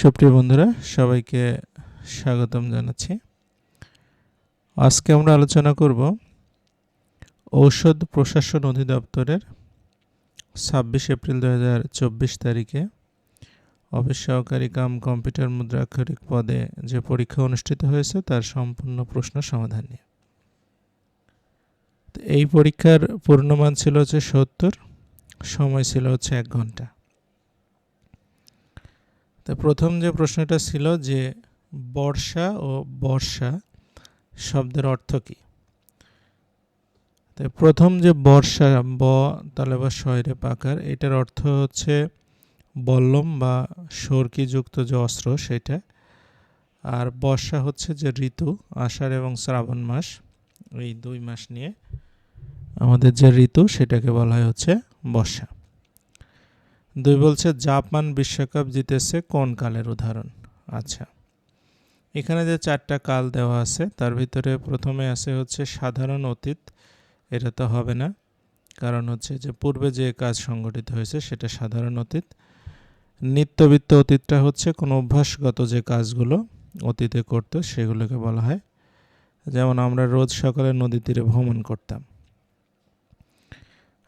সুপ্রিয় বন্ধুরা, সবাইকে স্বাগতম জানাচ্ছি। আজকে আমরা আলোচনা করব ঔষধ প্রশাসন অধিদপ্তরের ছাব্বিশ এপ্রিল দু হাজার চব্বিশ তারিখে অফিস সহকারী কাম কম্পিউটার মুদ্রাক্ষরিক পদে যে পরীক্ষা অনুষ্ঠিত হয়েছে, তার সম্পূর্ণ প্রশ্ন সমাধান নিয়ে। এই পরীক্ষার পূর্ণমান ছিল হচ্ছে সত্তর, সময় ছিল হচ্ছে এক ঘণ্টা। তো প্রথম যে প্রশ্নটা ছিল যে বর্ষা ও বর্ষা শব্দের অর্থ কী? তো প্রথম যে বর্ষা, ব, তালে বা শয়রে পাকার, এটার অর্থ হচ্ছে বল্লম বা সরকিযুক্ত যে অস্ত্র সেটা, আর বর্ষা হচ্ছে যে ঋতু, আষাঢ় এবং শ্রাবণ মাস, এই দুই মাস নিয়ে। আমাদের যে ঋতু সেটাকে বলা হয় হচ্ছে বর্ষা। দুই বলছে, জাপান বিশ্বকাপ জিতেছে কোন কালের উদাহরণ? আচ্ছা। এখানে যে চারটা কাল দেওয়া আছে, তার ভিতরে প্রথমে আছে হচ্ছে সাধারণ অতীত, এটা তো হবে না। কারণ হচ্ছে যে পূর্বে যে কাজ সংগঠিত হয়েছে, সেটা সাধারণ অতীত। নিত্যবিত্ত অতীতটা হচ্ছে কোনো অভ্যাসগত যে কাজগুলো অতীতে করতো, সেগুলোকে বলা হয়। যেমন আমরা রোজ সকালে নদী তীরে ভ্রমণ করতাম।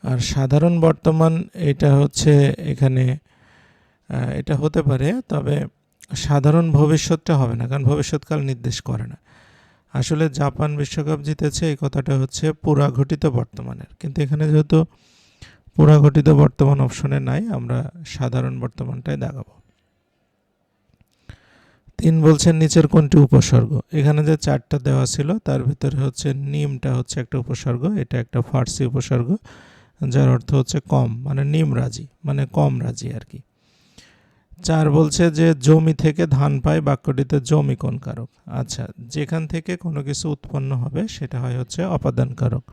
আর সাধারণ বর্তমান এটা হচ্ছে এখানে এটা হতে পারে, তবে সাধারণ ভবিষ্যৎটা হবে না, কারণ ভবিষ্যৎকাল নির্দেশ করে না। আসলে জাপান বিশ্বকাপ জিতেছে, এই কথাটা হচ্ছে পুরাঘটিত বর্তমানের। কিন্তু এখানে যেহেতু পুরাঘটিত বর্তমান অপশনে নাই, আমরা সাধারণ বর্তমানটাই দেখাবো। তিন বলছেন নিচের কোনটি উপসর্গ? এখানে যে চারটা দেওয়া ছিল, তার ভিতরে হচ্ছে নিমটা হচ্ছে একটা উপসর্গ, এটা একটা ফার্সি উপসর্গ। যার অর্থ হচ্ছে কম মানে নিম রাজি মানে কম রাজি আর কি। চার বলছে যে, জমি থেকে ধান পায়, বাক্যটিতে জমি কোন কারক? আচ্ছা যেখান থেকে কোনো কিছু উৎপন্ন হবে, সেটা হয় হচ্ছে অপাদান কারক।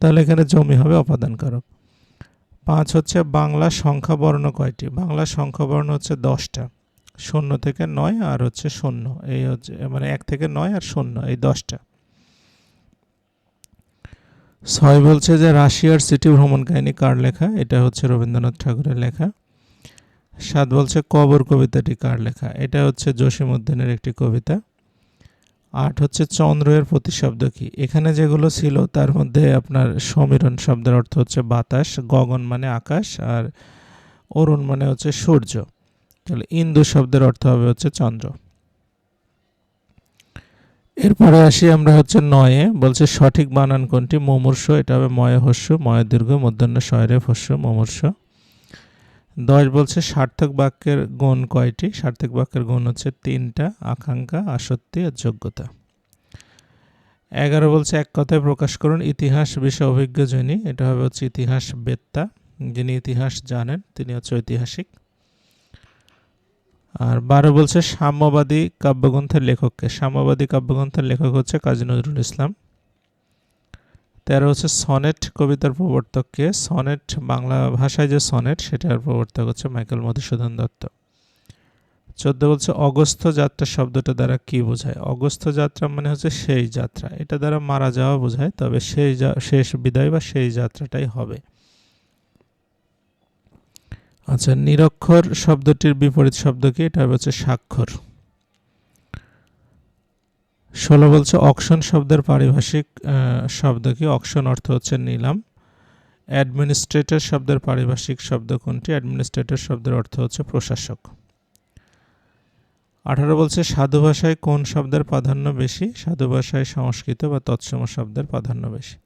তাহলে এখানে জমি হবে অপাদান কারক। পাঁচ হচ্ছে বাংলা সংখ্যা বর্ণ কয়টি? বাংলা সংখ্যা বর্ণ হচ্ছে দশটা। শূন্য থেকে নয় আর হচ্ছে শূন্য। এই হচ্ছে মানে এক থেকে নয় আর শূন্য, এই দশটা। ছয় বলছে যে রাশিয়ার সিটি ভ্রমণ কাহিনী কার লেখা? এটা হচ্ছে রবীন্দ্রনাথ ঠাকুরের লেখা। সাত বলছে, কবর কবিতাটি কার লেখা? এটা হচ্ছে জসিমউদ্দিনের একটি কবিতা। আট হচ্ছে চন্দ্র এর প্রতিশব্দ কি? এখানে যেগুলো ছিল, তার মধ্যে আপনার সমীরণ শব্দের অর্থ হচ্ছে বাতাস, গগন মানে আকাশ, আর অরুণ মানে হচ্ছে সূর্য। তাহলে ইন্দু শব্দের অর্থ হবে হচ্ছে চন্দ্র। এরপরে আসি আমরা হচ্ছে নয়ে, বলছে সঠিক বানান কোনটি? মুমূর্ষ, এটা হবে ময় হস্য, ময় দীর্ঘ, মধ্যাহ্ন শয়রে হস্য, মুমূর্ষ। দশ বলছে সার্থক বাক্যের গুণ কয়টি? সার্থক বাক্যের গুণ হচ্ছে তিনটা, আকাঙ্ক্ষা, আসক্তি আর যোগ্যতা। এগারো বলছে এক কথায় প্রকাশ করুন, ইতিহাস বিষয় অভিজ্ঞ যিনি, এটা হবে হচ্ছে ইতিহাস বেত্তা, যিনি ইতিহাস জানেন, তিনি হচ্ছে ঐতিহাসিক। আর বারো বলছে সাম্যবাদী কাব্যগ্রন্থের লেখককে। সাম্যবাদী কাব্যগ্রন্থের লেখক হচ্ছে কাজী নজরুল ইসলাম। তেরো হচ্ছে সনেট কবিতার প্রবর্তককে। সনেট বাংলা ভাষায় যে সনেট, সেটার প্রবর্তক হচ্ছে মাইকেল মধুসূদন দত্ত। চোদ্দ বলছে অগস্ত যাত্রা শব্দটা দ্বারা কি বোঝায়? অগস্ত যাত্রা মানে হচ্ছে সেই যাত্রা। এটা দ্বারা মারা যাওয়া বোঝায়, তবে সেই শেষ বিদায় বা সেই যাত্রাটাই হবে। আচ্ছা নিরক্ষর শব্দটির বিপরীত শব্দ কি? এটা হচ্ছে স্বাক্ষর। ষোলো বলছে, অকশন শব্দের পারিভাষিক শব্দ কি? অকশন অর্থ হচ্ছে নিলাম। অ্যাডমিনিস্ট্রেটর শব্দের পারিভাষিক শব্দ কোনটি? অ্যাডমিনিস্ট্রেটর শব্দের অর্থ হচ্ছে প্রশাসক। আঠারো বলছে, সাধু ভাষায় কোন শব্দের প্রাধান্য বেশি? সাধু ভাষায় সংস্কৃত বা তৎসম শব্দের প্রাধান্য বেশি।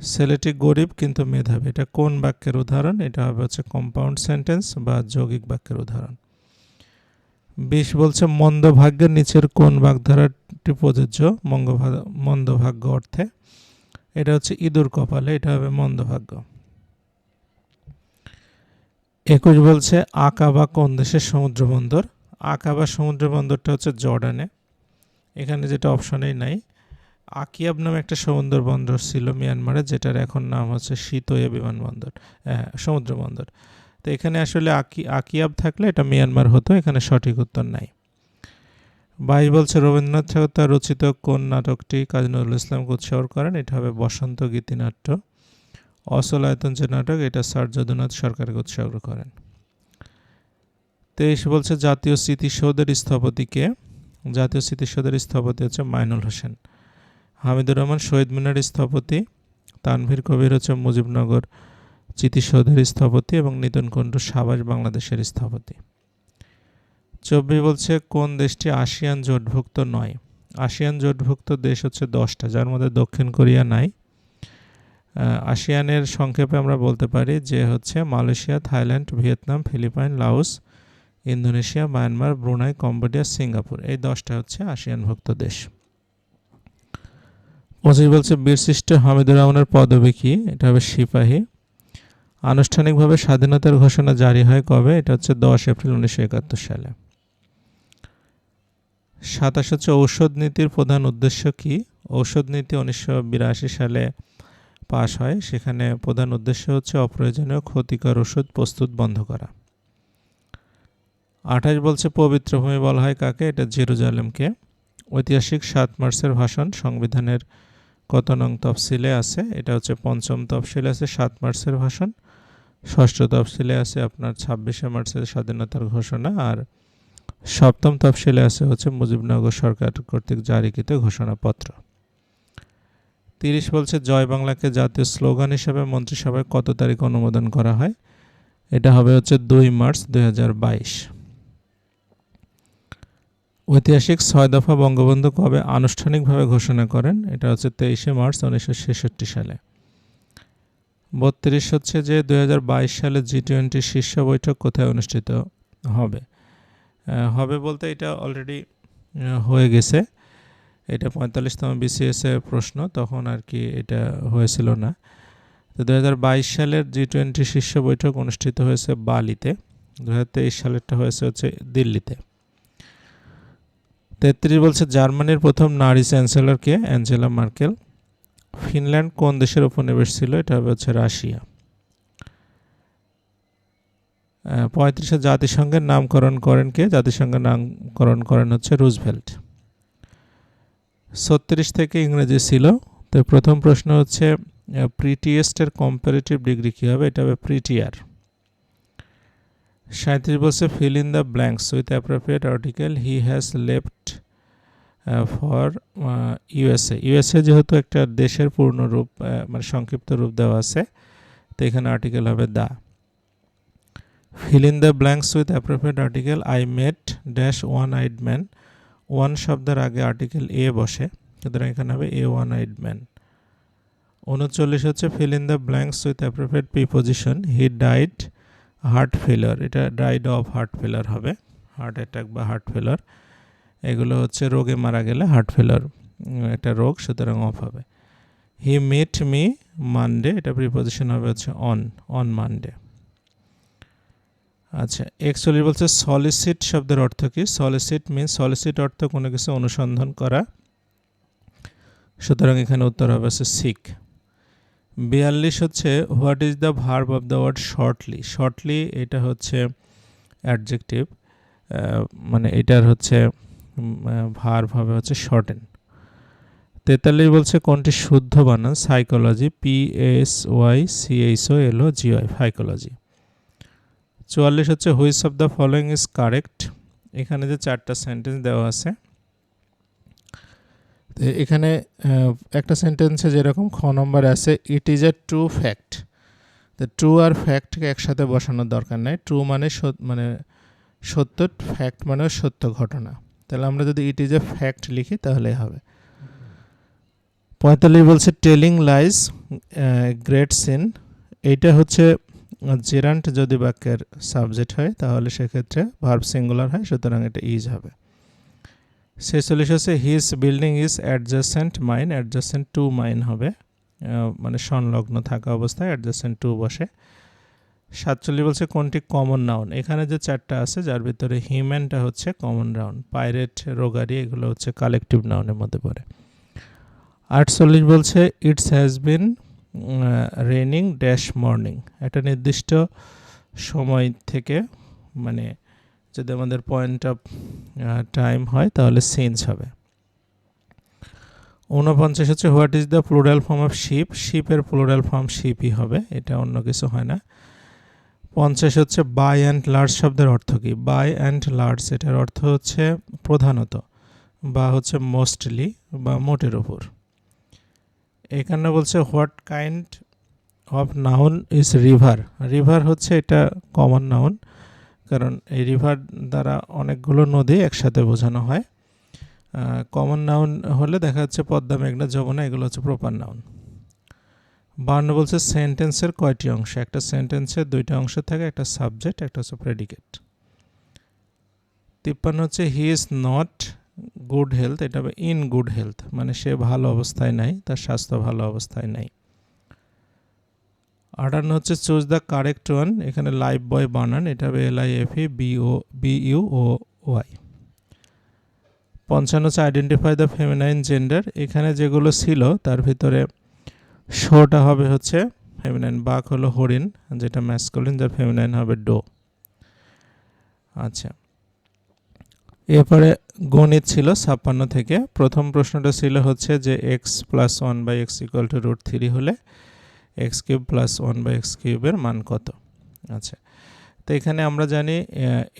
ছেলেটি গরিব কিন্তু মেধাবী। এটা কোন বাক্যের উদাহরণ? এটা হবে হচ্ছে কম্পাউন্ড সেন্টেন্স বা যৌগিক বাক্যের উদাহরণ। বিশ বলছে মন্দভাগ্যের নিচের কোন বাগধারাটি প্রযোজ্য? মন্দভাগ্য অর্থে। এটা হচ্ছে ইঁদুর কপালে, এটা হবে মন্দভাগ্য একুশ বলছে, আঁকা বা কোন দেশের সমুদ্র বন্দর আকাবা সমুদ্র বন্দরটা হচ্ছে জর্ডানে। এখানে যেটা অপশনেই নাই। আকিয়াব নামে একটা সমুদ্র বন্দর ছিল মিয়ানমারে, যেটার এখন নাম হচ্ছে শীতয়া বিমানবন্দর সমুদ্র বন্দর তো এখানে আসলে আকি, আকিয়াব থাকলে এটা মিয়ানমার হতো, এখানে সঠিক উত্তর নাই। বাইশ বলছে, রবীন্দ্রনাথ ঠাকুর তার রচিত কোন নাটকটি কাজী নজরুল ইসলামকে উৎসর্গ করেন? এটা হবে বসন্ত গীতিনাট্য। অসল আয়তন যে নাটক, এটা স্যার যদুনাথ সরকারকে উৎসর্গ করেন। তেইশ বলছে, জাতীয় স্মৃতিসৌধের স্থপতিকে, জাতীয় স্মৃতিসৌধের স্থপতি হচ্ছে মাইনুল হোসেন। হামিদুর রহমান, শহীদ মিনার স্থপতি, তানভীর কবির হচ্ছে মুজিবনগর স্মৃতিসৌধের স্থপতি এবং নিতন কুণ্ডু সাবাস বাংলাদেশের স্থপতি। চব্বিশ বলছে, কোন দেশটি আসিয়ান জোটভুক্ত নয়? আসিয়ান জোটভুক্ত দেশ হচ্ছে দশটা, যার মধ্যে দক্ষিণ কোরিয়া নাই। আসিয়ানের সংক্ষেপে আমরা বলতে পারি যে হচ্ছে Malaysia, Thailand, Vietnam, Philippines, Laos, Indonesia, Myanmar, Brunei, Cambodia, Singapore. এই দশটা হচ্ছে আসিয়ানভুক্ত দেশ। পঁচিশ বলছে বীরশ্রেষ্ঠ হামিদুর রহমানের পদবী কি এটা হবে সিপাহী। আনুষ্ঠানিকভাবে স্বাধীনতার ঘোষণা জারি হয় কবে? এটা হচ্ছে দশ এপ্রিল উনিশশো একাত্তর সালে। সাতাশ হচ্ছে ঔষধ নীতির প্রধান উদ্দেশ্য কি? ঔষধ নীতি উনিশশো বিরাশি সালে পাশ হয়। সেখানে প্রধান উদ্দেশ্য হচ্ছে অপ্রয়োজনীয় ক্ষতিকর ওষুধ প্রস্তুত বন্ধ করা। আঠাশ বলছে, পবিত্র ভূমি বলা হয় কাকে? এটা জেরুজালেমকে। ঐতিহাসিক সাত মার্চের ভাষণ সংবিধানের কত নং তফসিলে আছে? এটা হচ্ছে পঞ্চম তফসিলে আছে, সাত মার্চের ভাষণ। ষষ্ঠ তফসিলে আছে আপনার ছাব্বিশে মার্চের স্বাধীনতার ঘোষণা। আর সপ্তম তফসিলে আছে হচ্ছে মুজিবনগর সরকার কর্তৃক জারিকৃত ঘোষণাপত্র। তিরিশ বলছে, জয় বাংলাকে জাতীয় স্লোগান হিসেবে মন্ত্রিসভায় কত তারিখ অনুমোদন করা হয়? এটা হবে হচ্ছে দুই মার্চ দু হাজার বাইশ। ঐতিহাসিক ছয় দফা বঙ্গবন্ধু কবে আনুষ্ঠানিকভাবে ঘোষণা করেন? এটা হচ্ছে তেইশে মার্চ উনিশশো ছেষট্টি সালে। বত্রিশ হচ্ছে যে দু হাজার বাইশ সালে জি টোয়েন্টি শীর্ষ বৈঠক কোথায় অনুষ্ঠিত হবে? হবে বলতে এটা অলরেডি হয়ে গেছে। এটা পঁয়তাল্লিশতম বিসিএস এর প্রশ্ন, তখন আর কি এটা হয়েছিল না। তো দু হাজার বাইশ সালের জি টোয়েন্টি শীর্ষ বৈঠক অনুষ্ঠিত হয়েছে বালিতে। দু হাজার তেইশ সালেরটা হয়েছে হচ্ছে দিল্লিতে। তেত্রিশ বলছে জার্মানির প্রথম নারী চ্যান্সেলরকে অ্যাঞ্জেলা মার্কেল। ফিনল্যান্ড কোন দেশের উপনিবেশ ছিল? এটা হবে হচ্ছে রাশিয়া। পঁয়ত্রিশে জাতিসংঘের নামকরণ করেন কে? জাতিসংঘের নামকরণ করেন হচ্ছে রুজভেল্ট। ছত্রিশ থেকে ইংরেজি ছিল। তো প্রথম প্রশ্ন হচ্ছে প্রিটিয়েস্টের কম্পারেটিভ ডিগ্রি কী হবে? এটা হবে প্রিটিয়ার সাঁত্রিশ বলছে fill in the blanks with appropriate article he has left for USA USA যেহেতু একটা দেশের পূর্ণ রূপ মানে সংক্ষিপ্ত রূপ দেওয়া আছে, তো এখানে আর্টিকেল হবে the fill in the blanks with appropriate article I met dash one eyed man one শব্দের আগে আর্টিকেল এ বসে, সুতরাং এখানে হবে এ ওয়ান আইড ম্যান উনচল্লিশ হচ্ছে fill in the blanks with appropriate preposition he died heart failure এটা died of heart ফেলার হবে হার্ট অ্যাটাক বা হার্ট ফেলার এগুলো হচ্ছে রোগে মারা গেলে হার্ট ফেলার একটা রোগ সুতরাং অফ হবে। হি মিট মি মানডে এটা প্রিপোজিশন হবে হচ্ছে অন অন মানডে আচ্ছা একচল্লিশ বলছে সলিসিট শব্দের অর্থ কি? সলিসিট মিন সলিসিট অর্থ কোনো কিছু অনুসন্ধান করা। সুতরাং এখানে উত্তর হবে হচ্ছে সিক বিয়াল্লিশ হচ্ছে what is the verb of the word shortly? Shortly এটা হচ্ছে অ্যাডজেক্টিভ মানে এটার হচ্ছে ভার্ব হবে হচ্ছে শর্টেন তেতাল্লিশ বলছে কোনটি শুদ্ধ বানান? Psychology P S Y C H O L O G Y psychology চুয়াল্লিশ হচ্ছে which of the following is correct? এখানে যে চারটা সেন্টেন্স দেওয়া আছে এখানে একটা সেন্টেন্সে যেরকম খ নম্বর আছে it is a true fact তো ট্রু আর ফ্যাক্টকে একসাথে বসানোর দরকার নেই। ট্রু মানে মানে সত্য ফ্যাক্ট মানে সত্য ঘটনা। তাহলে আমরা যদি ইট ইজ এ ফ্যাক্ট লিখি তাহলে হবে। পঁয়তাল্লিশ বলছে টেলিং লাইজ গ্রেট সিন এইটা হচ্ছে জেরান্ট যদি বাক্যের সাবজেক্ট হয়, তাহলে সেক্ষেত্রে ভার্ব সিঙ্গুলার হয়, সুতরাং এটা ইজ হবে। ছেচল্লিশ হচ্ছে his building is adjacent mine adjacent to mine হবে। মানে সংলগ্ন থাকা অবস্থায় অ্যাডজাসেন্ট টু বসে। সাতচল্লিশ বলছে কোনটি কমন নাউন এখানে যে চারটা আছে, যার ভিতরে হিউম্যানটা হচ্ছে কমন নাউন পাইরেট রোগারি, এগুলো হচ্ছে কালেকটিভ নাউনের মধ্যে পড়ে। আটচল্লিশ বলছে it's has been raining dash morning একটা নির্দিষ্ট সময় থেকে মানে যদি আমাদের পয়েন্ট অফ টাইম হয়, তাহলে চেঞ্জ হবে। ঊনপঞ্চাশ হচ্ছে what is the plural form of ship শিপের plural form শিপই হবে, এটা অন্য কিছু হয় না। পঞ্চাশ হচ্ছে বাই অ্যান্ড লার্জ শব্দের অর্থ কী? বাই অ্যান্ড লার্জ এটার অর্থ হচ্ছে প্রধানত, বা হচ্ছে মোস্টলি বা মোটের ওপর এখানে বলছে what kind of noun is river river হচ্ছে এটা কমন নাউন কারণ এই রিভার দ্বারা অনেকগুলো নদী একসাথে বোঝানো হয়। কমন নাউন হলে দেখা যাচ্ছে পদ্মা, মেঘনা, যমুনা, এগুলো হচ্ছে প্রপার নাউন বান্ন বলছে সেন্টেন্সের কয়টি অংশ? একটা সেন্টেন্সের দুইটা অংশ থাকে, একটা সাবজেক্ট একটা হচ্ছে প্রেডিকেট তিপ্পান্ন হচ্ছে he is not good health এটা ইন গুড হেলথ মানে সে ভালো অবস্থায় নাই, তার স্বাস্থ্য ভালো অবস্থায় নাই। আটান্ন হচ্ছে চুজ দ্য কারেক্ট ওয়ান এখানে লাইফ বয় বানান, এটা হবে L I F E B O B U O Y পঞ্চান্ন হচ্ছে আইডেন্টিফাই দ্য ফেমিনাইন জেন্ডার এখানে যেগুলো ছিল, তার ভিতরে শোটা হবে হচ্ছে ফেমিনাইন বাঘ হলো হরিণ, যেটা ম্যাসকুলিন যার ফেমিনাইন হবে ডো। আচ্ছা এরপরে গণিত ছিল ছাপ্পান্ন থেকে, প্রথম প্রশ্নটা ছিল হচ্ছে যে x plus one by x equal to root three হলে x cube plus one by x কিউবের মান কত? আচ্ছা তো এখানে আমরা জানি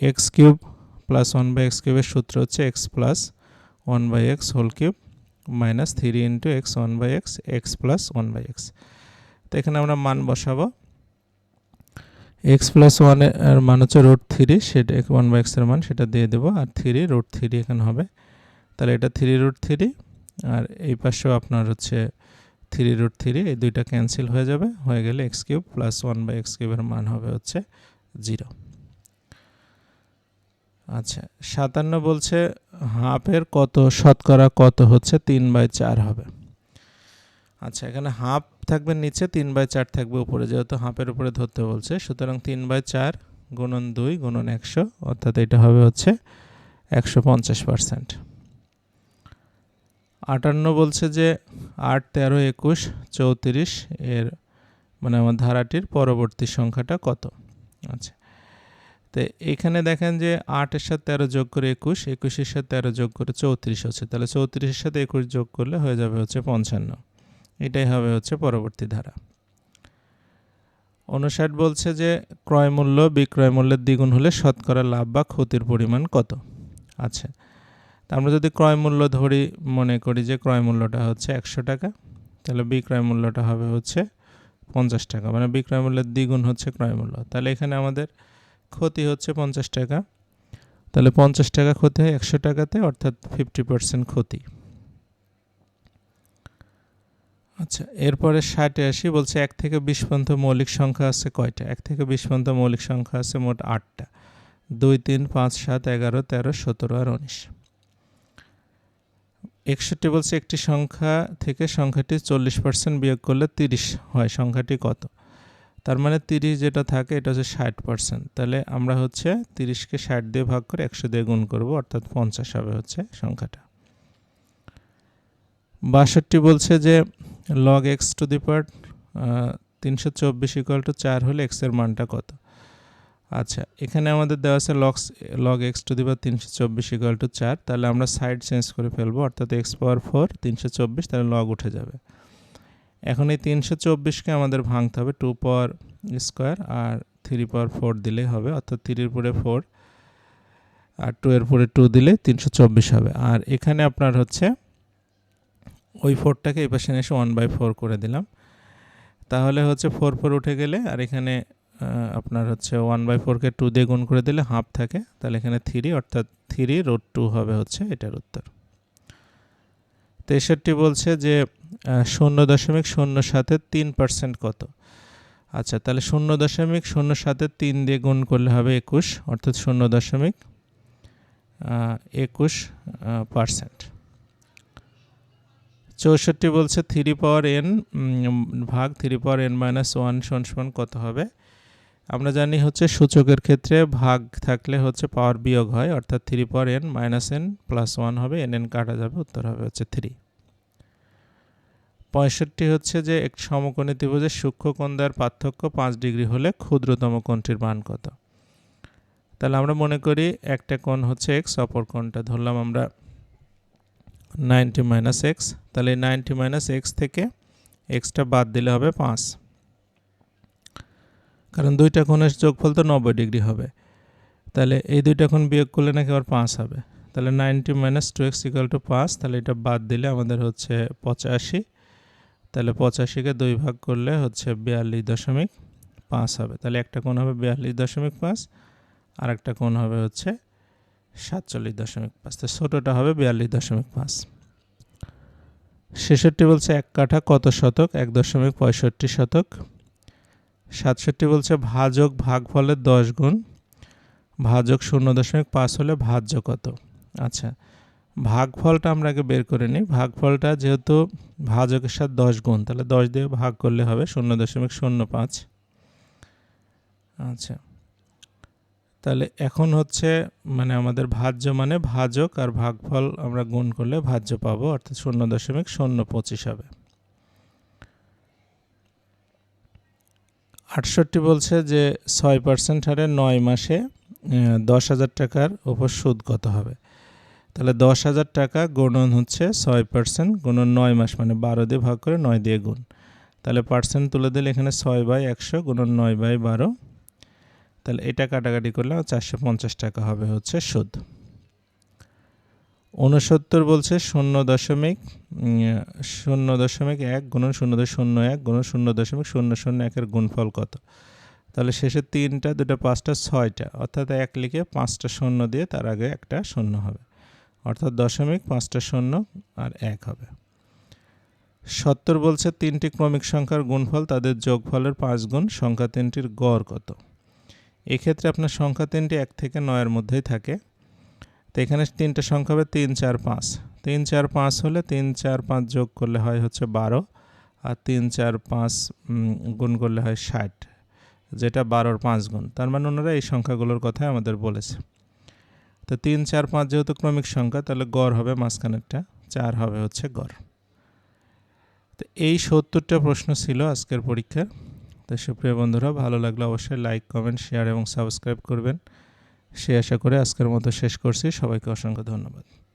x cube plus one by x কিউবের সূত্র হচ্ছে x plus one by x whole cube minus three into x one by x x plus one by x তো এখানে আমরা মান বসাবো। এক্স প্লাস ওয়ানের মান হচ্ছে রুট থ্রি সেটা ওয়ান বাই এক্সের মান, সেটা দিয়ে দেবো। আর থ্রি রুট থ্রি এখানে হবে। তাহলে এটা থ্রি রুট থ্রি আর এই পাশেও আপনার হচ্ছে থ্রি রুট থ্রি এই দুইটা ক্যান্সেল হয়ে যাবে। হয়ে গেলে x cube plus one by x কিউবের মান হবে হচ্ছে জিরো আচ্ছা সাতান্ন বলছে হাফের কত, শতকরা কত হচ্ছে তিন বাই চার হবে। আচ্ছা এখানে হাফ থাকবে নিচে, তিন বাই চার থাকবে উপরে, যেহেতু হাফের উপরে ধরতে বলছে, সুতরাং তিন বাই চার গুণন দুই গুণন একশো, অর্থাৎ এটা হবে হচ্ছে একশো পঞ্চাশ পারসেন্ট আটান্ন বলছে যে আট, তেরো, একুশ, চৌত্রিশ এর মানে আমার ধারাটির পরবর্তী সংখ্যাটা কত? আচ্ছা। তো এখানে দেখেন যে আটের সাথে তেরো যোগ করে একুশ, একুশের সাথে তেরো যোগ করে চৌত্রিশ হচ্ছে। তাহলে চৌত্রিশের সাথে একুশ যোগ করলে হয়ে যাবে হচ্ছে পঞ্চান্ন। এটাই হবে হচ্ছে পরবর্তী ধারা। অনুষাট বলছে যে ক্রয় মূল্য, বিক্রয় মূল্যের দ্বিগুণ হলে শতকরা লাভ বা ক্ষতির পরিমাণ কত? আচ্ছা। তা আমরা যদি ক্রয় মূল্য ধরি, মনে করি যে ক্রয় মূল্যটা হচ্ছে একশো টাকা, তাহলে বিক্রয় মূল্যটা হবে হচ্ছে পঞ্চাশ টাকা। মানে বিক্রয় মূল্যের দ্বিগুণ হচ্ছে ক্রয় মূল্য। তাহলে এখানে আমাদের ক্ষতি হচ্ছে পঞ্চাশ টাকা। তাহলে পঞ্চাশ টাকা ক্ষতি হয় একশো টাকাতে, অর্থাৎ ফিফটি পার্সেন্ট ক্ষতি। আচ্ছা এরপরে ষাটে আসি, বলছে এক থেকে বিশ পর্যন্ত মৌলিক সংখ্যা আছে কয়টা? এক থেকে বিশ পর্যন্ত মৌলিক সংখ্যা আছে মোট আটটা। দুই, তিন, পাঁচ, সাত, এগারো, তেরো, সতেরো আর উনিশ। একষট্টি বলছে একটি সংখ্যা থেকে সংখ্যাটি চল্লিশ পার্সেন্ট বিয়োগ করলে তিরিশ হয়। সংখ্যাটি কত? তার মানে তিরিশ যেটা থাকে, এটা হচ্ছে ষাট পার্সেন্ট তাহলে আমরা হচ্ছে তিরিশকে ষাট দিয়ে ভাগ করে একশো দিয়ে গুণ করব, অর্থাৎ পঞ্চাশ হবে হচ্ছে সংখ্যাটা। বাষট্টি বলছে যে log x to the part তিনশো চব্বিশ ইকুয়াল টু চার হলে এক্সের মানটা কত? আচ্ছা এখানে আমাদের দেওয়া আছে locks log x to the power তিনশো চব্বিশ ইকুয়াল টু চার, তাহলে আমরা সাইড চেঞ্জ করে ফেলব, অর্থাৎ এক্স পাওয়ার ফোর তিনশো চব্বিশ, তাহলে লগ উঠে যাবে। এখন এই তিনশো চব্বিশকে আমাদের ভাঙতে হবে টু পাওয়ার স্কোয়ার আর থ্রি পাওয়ার ফোর দিলেই হবে, অর্থাৎ থ্রির পরে ফোর আর টু এর পরে টু দিলে তিনশো চব্বিশ হবে। আর এখানে আপনার হচ্ছে ওই ফোরটাকে এই পাশে এসে ওয়ান বাই ফোর করে দিলাম। তাহলে হচ্ছে ফোর ফোর উঠে গেলে, আর এখানে আপনার হচ্ছে ওয়ান বাই ফোরকে টু দিয়ে গুণ করে দিলে হাফ থাকে। তাহলে এখানে থ্রি অর্থাৎ থ্রি রোড টু হবে হচ্ছে এটার উত্তর। তেষট্টি বলছে যে শূন্য দশমিক শূন্য সাথে তিন পার্সেন্ট কত? আচ্ছা তাহলে শূন্য দশমিক শূন্য সাথে তিন দিয়ে গুণ করলে হবে একুশ, অর্থাৎ শূন্য দশমিক একুশ পার্সেন্ট চৌষট্টি বলছে থ্রি পাওয়ার এন ভাগ three power n minus one সমান কত হবে? আমরা জানি হচ্ছে সূচকের ক্ষেত্রে ভাগ থাকলে হচ্ছে পাওয়ার বিয়োগ হয়, অর্থাৎ three power n minus n plus one হবে এন এন কাটা যাবে, উত্তর হবে হচ্ছে থ্রি পঁয়ষট্টি হচ্ছে যে এক সমকোণী ত্রিভুজের সূক্ষ্ম কোণ দেওয়ার পার্থক্য পাঁচ ডিগ্রি হলে ক্ষুদ্রতম কোণটির মান কত? তাহলে আমরা মনে করি একটা কোণ হচ্ছে এক্স অপর কোণটা ধরলাম আমরা নাইনটি মাইনাস এক্স তাহলে নাইনটি মাইনাস এক্স থেকে এক্সটা বাদ দিলে হবে পাঁচ। কারণ দুইটা কোণের যোগফল তো নব্বই ডিগ্রি হবে। তাহলে এই দুইটা কোণ বিয়োগ করলে নাকি আবার পাঁচ হবে। তাহলে ninety minus two x equal to পাঁচ, তাহলে এটা বাদ দিলে আমাদের হচ্ছে পঁচাশি। তাহলে পঁচাশিকে দুই ভাগ করলে হচ্ছে বিয়াল্লিশ দশমিক পাঁচ হবে। তাহলে একটা কোণ হবে বিয়াল্লিশ দশমিক পাঁচ আর একটা কোণ হবে হচ্ছে সাতচল্লিশ দশমিক পাঁচ। তো ছোটোটা হবে বিয়াল্লিশ দশমিক পাঁচ। ছেষট্টি বলছে এক কাঠা কত শতক? এক দশমিক পঁয়ষট্টি শতক। সাতষট্টি বলছে ভাজক ভাগ ফলের দশ গুণ, ভাজক শূন্য দশমিক পাঁচ হলে ভাজ্য কত? আচ্ছা ভাগফলটা আমরা আগে বের করে নিই। ভাগফলটা যেহেতু ভাজকের সাথে দশ গুণ, তাহলে দশ দিয়ে ভাগ করলে হবে শূন্য দশমিক শূন্য পাঁচ। আচ্ছা তাহলে এখন হচ্ছে মানে আমাদের ভাজ্য মানে ভাজক আর ভাগফল আমরা গুণ করলে ভাজ্য পাবো, অর্থাৎ শূন্য দশমিক শূন্য পঁচিশ হবে। আটষট্টি বলছে যে ছয় পার্সেন্ট হারে নয় মাসে দশ হাজার টাকার ওপর সুদ কত হবে? তাহলে দশ হাজার টাকা গুণন হচ্ছে ছয় পার্সেন্ট গুণন নয় মাস মানে বারো দিয়ে ভাগ করে নয় দিয়ে গুণ। তাহলে পার্সেন্ট তুলে দিলে এখানে ছয় বাই একশো গুণন নয় বাই বারো। তাহলে এটা কাটাকাটি করলে চারশো পঞ্চাশ টাকা হবে হচ্ছে সুদ। উনসত্তর বলছে শূন্য দশমিক শূন্য দশমিক এক গুণন শূন্য শূন্য এক গুণন শূন্য দশমিক শূন্য শূন্য একের গুণফল কত? তাহলে শেষে তিনটা, দুটো, পাঁচটা, ছয়টা, অর্থাৎ এক লিখে পাঁচটা শূন্য দিয়ে তার আগে একটা শূন্য হবে। অর্থাৎ দশমিক, পাঁচটা শূন্য আর এক হবে। সত্তর বলছে তিনটি ক্রমিক সংখ্যার গুণফল, তাদের যোগফলের পাঁচ গুণ, সংখ্যা তিনটির গড় কত? এক্ষেত্রে আপনার সংখ্যা তিনটি এক থেকে নয়ের মধ্যেই থাকে। তো এখানে তিনটে সংখ্যা হবে তিন, চার, পাঁচ। তিন, চার, পাঁচ হলে তিন, চার, পাঁচ যোগ করলে হয় হচ্ছে বারো। আর তিন, চার, পাঁচ গুণ করলে হয় ষাট। যেটা বারোর পাঁচ গুণ। তার মানে ওনারা এই সংখ্যাগুলোর কথাই আমাদের বলেছে। তো তিন, চার, পাঁচ যেহেতু ক্রমিক সংখ্যা, তাহলে গড় হবে মাঝখানেরটা, চার হবে হচ্ছে গড়। তো এই সত্তরটা প্রশ্ন ছিল আজকের পরীক্ষার। তো সুপ্রিয় বন্ধুরা, ভালো লাগলে অবশ্যই লাইক কমেন্ট শেয়ার এবং সাবস্ক্রাইব করবেন। সে আশা করে আজকের মতো শেষ করছি। সবাইকে অসংখ্য ধন্যবাদ।